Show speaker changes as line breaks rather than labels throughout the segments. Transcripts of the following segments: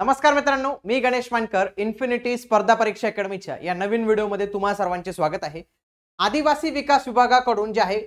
नमस्कार मित्रांनो मी गणेश मानकर इन्फिनिटी स्पर्धा परीक्षा अकॅडमीच्या या नवीन व्हिडिओमध्ये तुम्हा सर्वांचे स्वागत आहे. आदिवासी विकास विभागाकडून जे आहे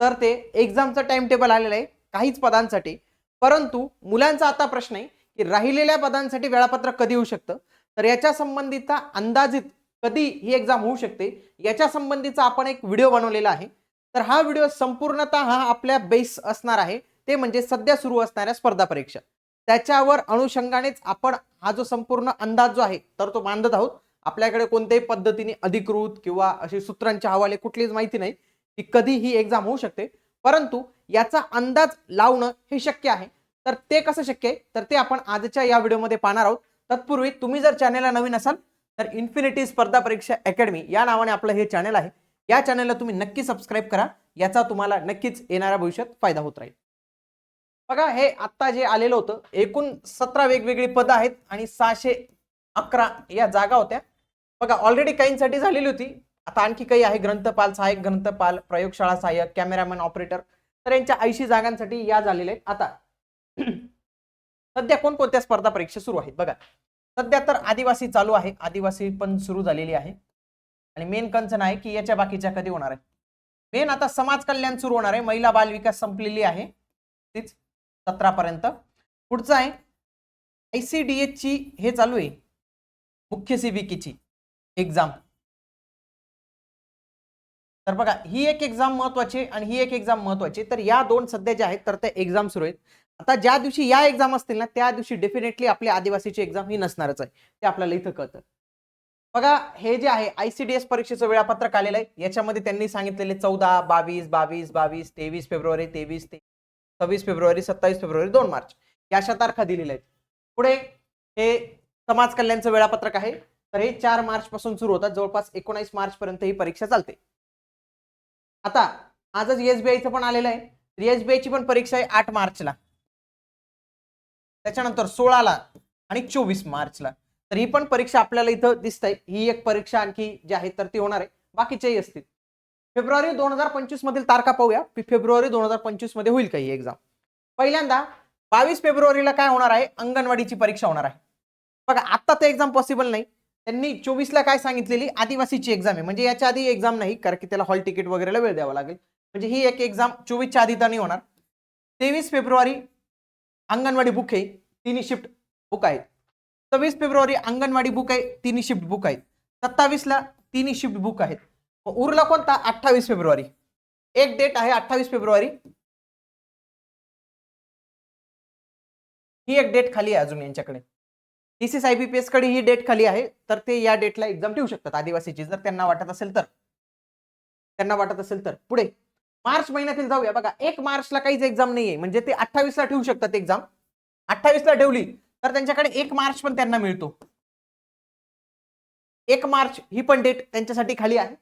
तर ते एक्झामचं टाइम टेबल आलेलं आहे काहीच पदांसाठी. परंतु मुलांचा आता प्रश्न आहे की राहिलेल्या पदांसाठी वेळापत्रक कधी होऊ शकतं? तर याच्या संबंधीचा अंदाजित कधी ही एक्झाम होऊ शकते? याच्या संबंधीचा आपण एक व्हिडिओ बनवलेला आहे. तर हा व्हिडिओ संपूर्णतः हा आपल्या बेस असणार आहे ते म्हणजे सध्या सुरू असणाऱ्या स्पर्धा परीक्षा. त्याच्यावर अनुषंगानेच आपण हा जो संपूर्ण अंदाज जो आहे तर तो मांडत आहोत. आपल्याकडे कोणत्याही पद्धतीने अधिकृत किंवा अशी सूत्रांच्या हवाले कुठलीच माहिती नाही की कधी ही एक्झाम होऊ शकते. परंतु याचा अंदाज लावणं हे शक्य आहे. तर ते कसं शक्य आहे? तर ते आपण आजच्या या व्हिडिओमध्ये पाहणार आहोत. तत्पूर्वी तुम्ही जर चॅनलला नवीन असाल तर इन्फिनिटी स्पर्धा परीक्षा अकॅडमी या नावाने आपलं हे चॅनल आहे. या चॅनलला तुम्ही नक्की सबस्क्राईब करा. याचा तुम्हाला नक्कीच येणाऱ्या भविष्यात फायदा होत राहील. बघा हे आत्ता जे आलेलं होतं एकूण सतरा वेगवेगळी पदं आहेत आणि सहाशे अकरा या जागा होत्या. बघा ऑलरेडी काहींसाठी झालेली होती. आता आणखी काही आहे. ग्रंथपाल सहाय्यक ग्रंथपाल प्रयोगशाळा सहाय्यक कॅमेरामॅन ऑपरेटर तर यांच्या ऐंशी जागांसाठी या झालेल्या आहेत. आता सध्या कोणकोणत्या स्पर्धा परीक्षा सुरू आहेत? बघा सध्या तर आदिवासी चालू आहे. आदिवासी पण सुरू झालेली आहे. आणि मेन कन्सर्न आहे की याच्या बाकीच्या कधी होणार आहे मेन आता समाज कल्याण सुरू होणार आहे. महिला बाल विकास संपलेली आहे. तीच. सतरापर्यंत पुढचं आहे आय सी डी ची हे चालू आहे. मुख्य सीबीकीची एक्झाम तर बघा ही एक एक्झाम महत्वाची आणि ही एक एक्झाम महत्वाची तर या दोन सध्या ज्या आहेत तर त्या एक्झाम सुरू आहेत. आता ज्या दिवशी या एक्झाम असतील ना त्या दिवशी डेफिनेटली आपली आदिवासीची एक्झाम ही नसणारच आहे. ते आपल्याला इथं कळतं. बघा हे जे आहे आयसीडीएस परीक्षेचं वेळापत्रक आलेलं आहे. याच्यामध्ये त्यांनी सांगितलेले चौदा बावीस बावीस बावीस तेवीस फेब्रुवारी तेवीस ते सव्वीस फेब्रुवारी सत्तावीस फेब्रुवारी दोन मार्च. या अशा तारखा दिलेल्या आहेत. पुढे हे समाज कल्याणचं वेळापत्रक आहे. तर हे चार मार्च पासून सुरू होतात. जवळपास एकोणावीस मार्च पर्यंत ही परीक्षा चालते. आता आजच एसबीआयचं पण आलेलं आहे. एसबीआयची पण परीक्षा आहे आठ मार्चला. त्याच्यानंतर सोळाला आणि चोवीस मार्चला. तर ही पण परीक्षा आपल्याला इथं दिसत आहे ही एक परीक्षा आणखी जी आहे तर ती होणार आहे. बाकीच्याही असतील. फेब्रुवारी दोन हजार पंचवीस मधील तारखा पाहूया. फेब्रुवारी दोन हजार पंचवीसमध्ये होईल का ही एक्झाम पहिल्यांदा बावीस फेब्रुवारीला काय होणार आहे? अंगणवाडीची परीक्षा होणार आहे. बघा आत्ता तर एक्झाम पॉसिबल नाही. त्यांनी चोवीसला काय सांगितलेली? आदिवासीची एक्झाम आहे. म्हणजे याच्या आधी एक्झाम नाही कारण की त्याला हॉल तिकीट वगैरेला वेळ द्यावा लागेल. म्हणजे ही एक एक्झाम चोवीसच्या आधी तर नाही होणार. तेवीस फेब्रुवारी अंगणवाडी बुक आहे तिन्ही शिफ्ट बुक आहेत. सव्वीस फेब्रुवारी अंगणवाडी बुक आहे तिन्ही शिफ्ट बुक आहेत. सत्तावीसला तिन्ही शिफ्ट बुक आहेत. उरला कोणता? अठ्ठावीस फेब्रुवारी. एक डेट आहे अठ्ठावीस फेब्रुवारी. ही एक डेट खाली आहे अजून यांच्याकडे. टीसीस आयबीपीएसकडे ही डेट खाली आहे. तर ते या डेटला एक्झाम ठेवू शकतात आदिवासीची जर त्यांना वाटत असेल तर. त्यांना वाटत असेल तर. पुढे. मार्च महिन्यातील जाऊया. बघा एक मार्चला काहीच एक्झाम नाहीये. म्हणजे ते अठ्ठावीसला ठेवू शकतात एक्झाम अठ्ठावीसला ठेवली तर त्यांच्याकडे एक मार्च पण त्यांना मिळतो. एक मार्च ही पण डेट त्यांच्यासाठी खाली आहे.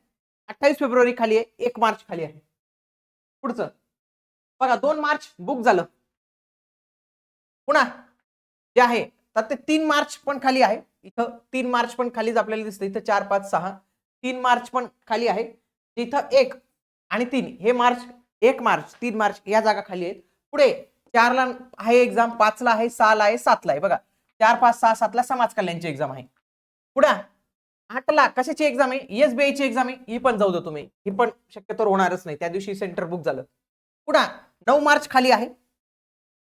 अठ्ठावीस फेब्रुवारी खाली आहे एक मार्च खाली आहे. पुढचं. बघा दोन मार्च बुक झालं. पुन्हा जे आहे तर ते तीन मार्च पण खाली आहे. इथं तीन मार्च पण खालीच आपल्याला दिसतं इथं चार पाच सहा. तीन मार्च पण खाली आहे. इथं एक आणि तीन. हे मार्च एक मार्च तीन मार्च या जागा खाली आहेत. पुढे चारला आहे एक्झाम पाचला आहे सहाला आहे सातला आहे. बघा चार पाच सहा सातला समाज कल्याणची एक्झाम आहे. पुढे आठ लाख कशाची एक्झाम आहे? एसबीआय ची एक्झाम आहे. ही पण जाऊ दे तुम्ही. ही पण शक्यतो होणारच नाही. त्या दिवशी सेंटर बुक झालं. पुन्हा नऊ मार्च खाली आहे.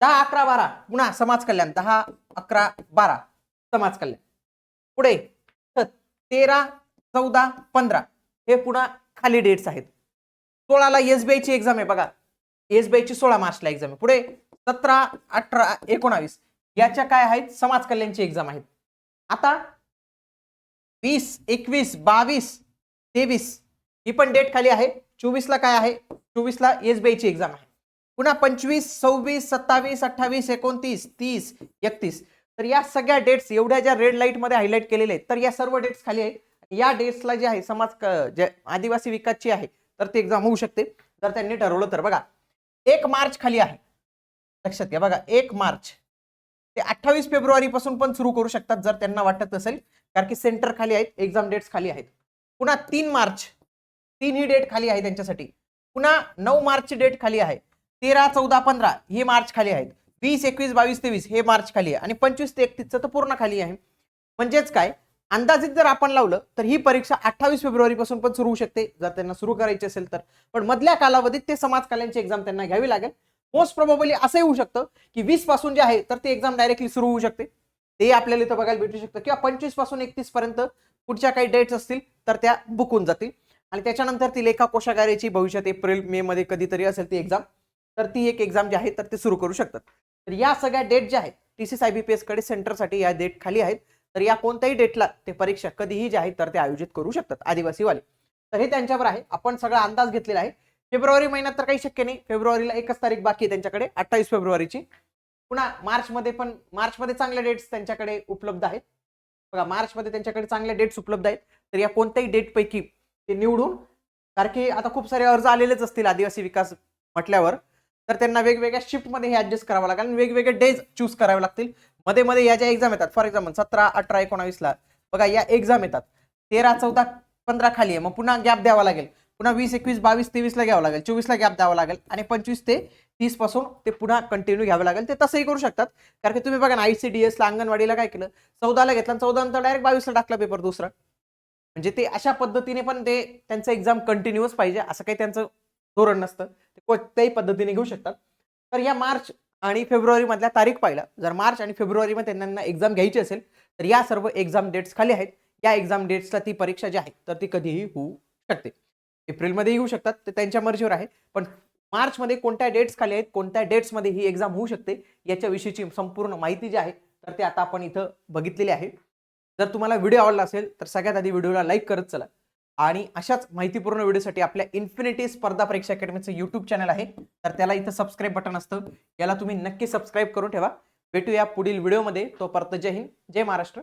दहा अकरा बारा. पुन्हा समाज कल्याण. दहा अकरा बारा. समाज कल्याण. पुढे तेरा चौदा पंधरा. हे पुन्हा खाली डेट्स आहेत. सोळाला एसबीआय ची एक्झाम आहे बघा. एसबीआय ची सोळा मार्चला एक्झाम आहे. पुढे सतरा अठरा एकोणावीस. याच्या काय आहेत? समाज कल्याणची एक्झाम आहेत. आता वीस एकवीस बावीस तेवीस. ही पण डेट खाली आहे. चोवीसला काय आहे? चोवीसला एसबीआय ची एक्झाम आहे. पुन्हा पंचवीस सव्वीस सत्तावीस अठ्ठावीस एकोणतीस तीस एकतीस. तर या सगळ्या डेट्स एवढ्या ज्या रेड लाइटमध्ये हायलाईट केलेल्या आहेत तर या सर्व डेट्स खाली आहेत. या डेट्सला जे आहे समाज जे आदिवासी विकासची आहे तर ती एक्झाम होऊ शकते. जर त्यांनी ठरवलं तर बघा. एक मार्च खाली आहे. लक्षात घ्या बघा. एक मार्च. ते अठ्ठावीस फेब्रुवारी पासून पण सुरू करू शकतात जर त्यांना वाटत असेल. कारण की सेंटर खाली आहेत एक्झाम डेट्स खाली आहेत. पुन्हा तीन मार्च तीन ही डेट खाली आहे त्यांच्यासाठी. पुन्हा नऊ मार्चची डेट खाली आहे. तेरा चौदा पंधरा हे मार्च खाली आहेत. वीस एकवीस बावीस तेवीस हे मार्च खाली आहे. आणि पंचवीस ते एकतीसचं तर पूर्ण खाली आहे. म्हणजेच काय? अंदाजित जर आपण लावलं तर ही परीक्षा अठ्ठावीस फेब्रुवारी पासून पण सुरू होऊ शकते. जर त्यांना सुरू करायची असेल तर. पण मधल्या कालावधीत ते समाज कल्याणची एक्झाम त्यांना घ्यावी लागेल. मोस्ट प्रोबेबली असंही होऊ शकतं की वीसपासून जे आहे तर ती एक्झाम डायरेक्टली सुरू होऊ शकते. ते आपल्याला इथं बघायला भेटू शकतं. किंवा पंचवीसपासून एकतीस पर्यंत पुढच्या काही डेट्स असतील तर त्या बुक होऊन जातील. आणि त्याच्यानंतर ती लेखा कोशागारेची भविष्यात एप्रिल मे मध्ये कधीतरी असेल ती एक्झाम तर ती एक एक्झाम जी आहे तर ते सुरू करू शकतात. तर या सगळ्या डेट ज्या आहेत T C I B P एसकडे सेंटरसाठी या डेट खाली आहेत. तर या कोणत्याही डेटला ते परीक्षा कधीही जे आहे तर ते आयोजित करू शकतात आदिवासीवाले. तर हे त्यांच्यावर आहे. आपण सगळा अंदाज घेतलेला आहे. फेब्रुवारी महिन्यात तर काही शक्य नाही. फेब्रुवारीला एकच तारीख बाकी आहे त्यांच्याकडे अठ्ठावीस फेब्रुवारीची. पुन्हा मार्चमध्ये पण मार्चमध्ये चांगल्या डेट्स त्यांच्याकडे उपलब्ध आहेत. बघा मार्चमध्ये त्यांच्याकडे चांगल्या डेट्स उपलब्ध आहेत. तर या कोणत्याही डेटपैकी ते निवडून कारण की आता खूप सारे अर्ज आलेलेच असतील आदिवासी विकास म्हटल्यावर तर त्यांना वेगवेगळ्या शिफ्टमध्ये हे ॲडजस्ट करावं लागेल आणि वेगवेगळे डेज चूज करावे लागतील. मध्ये मध्ये या ज्या एक्झाम येतात फॉर एक्झाम्पल सतरा अठरा एकोणावीसला बघा या एक्झाम येतात. तेरा चौदा पंधरा खाली आहे मग पुन्हा गॅप द्यावा लागेल. पुन्हा वीस एकवीस बावीस तेवीसला घ्यावं लागेल चोवीसला गॅप द्यावा लागेल आणि पंचवीस ते तीसपासून ते पुन्हा कंटिन्यू घ्यावं लागेल. ते तसंही करू शकतात. कारण की तुम्ही बघा ना आयसीडीएसला अंगणवाडीला काय केलं? चौदाला घेतला आणि चौदा नंतर डायरेक्ट बावीसला टाकला पेपर दुसरा. म्हणजे ते अशा पद्धतीने पण ते त्यांचं एक्झाम कंटिन्युअस पाहिजे असं काही त्यांचं धोरण नसतं. ते कोणत्याही पद्धतीने घेऊ शकतात. तर या मार्च आणि फेब्रुवारीमधल्या तारीख पाहिला. जर मार्च आणि फेब्रुवारीमध्ये त्यांना एक्झाम घ्यायची असेल तर या सर्व एक्झाम डेट्स खाली आहेत. या एक्झाम डेट्सला ती परीक्षा जी आहे तर ती कधीही होऊ शकते. एप्रिलमध्ये येऊ शकतात ते त्यांच्या मर्जीवर आहे. पण मार्चमध्ये कोणत्या डेट्स खाली आहेत कोणत्या डेट्समध्ये ही एक्झाम होऊ शकते याच्याविषयीची संपूर्ण माहिती जी आहे तर ते आता आपण इथं बघितलेली आहे. जर तुम्हाला व्हिडिओ आवडला असेल तर सगळ्यात आधी व्हिडिओला लाईक करत चला. आणि अशाच माहितीपूर्ण व्हिडिओसाठी आपल्या इन्फिनिटी स्पर्धा परीक्षा अकॅडमीचं यूट्यूब चॅनल आहे तर त्याला इथं सबस्क्राईब बटन असतं. याला तुम्ही नक्की सबस्क्राईब करून ठेवा. भेटूया पुढील व्हिडिओमध्ये तोपर्यंत जय हिंद जय महाराष्ट्र.